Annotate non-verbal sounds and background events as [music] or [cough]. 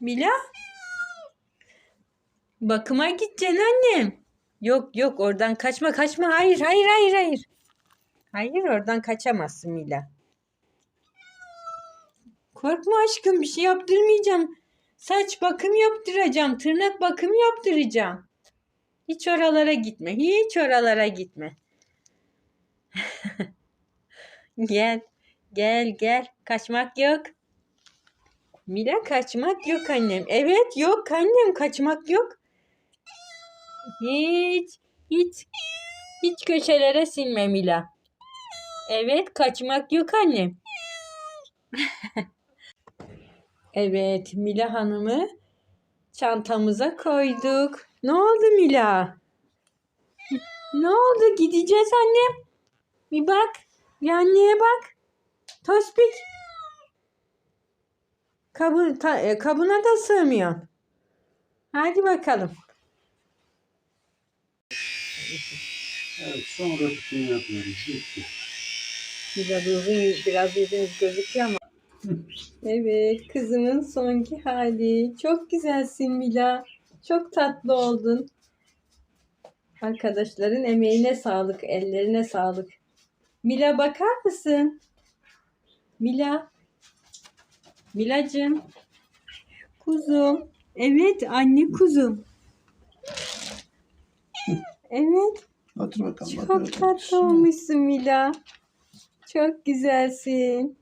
Mila? Bakıma gideceksin annem. Yok yok oradan kaçma kaçma. Hayır hayır hayır hayır. Hayır oradan kaçamazsın Mila. Korkma aşkım bir şey yaptırmayacağım. Saç bakım yaptıracağım. Tırnak bakım yaptıracağım. Hiç oralara gitme. Hiç oralara gitme. [laughs] gel. Gel gel. Kaçmak yok. Mila kaçmak yok annem. Evet yok annem kaçmak yok. Hiç hiç hiç köşelere silme Mila. Evet kaçmak yok annem. [laughs] evet Mila Hanım'ı çantamıza koyduk. Ne oldu Mila? Ne oldu? Gideceğiz annem. Bir bak. Bir anneye bak. Tospik. Kabı, ta- e, kabına da sığmıyorsun. Hadi bakalım. Evet, son rötuşunu yapıyoruz. Bitti. Biraz uzun, biraz yüzünüz gözüküyor ama. Evet, kızımın sonki hali. Çok güzelsin Mila. Çok tatlı oldun. Arkadaşların emeğine sağlık, ellerine sağlık. Mila bakar mısın? Mila. Milacığım. Kuzum. Evet, anne kuzum. Evet. Otur bakalım. Çok tatlı olmuşsun Mila. Çok güzelsin.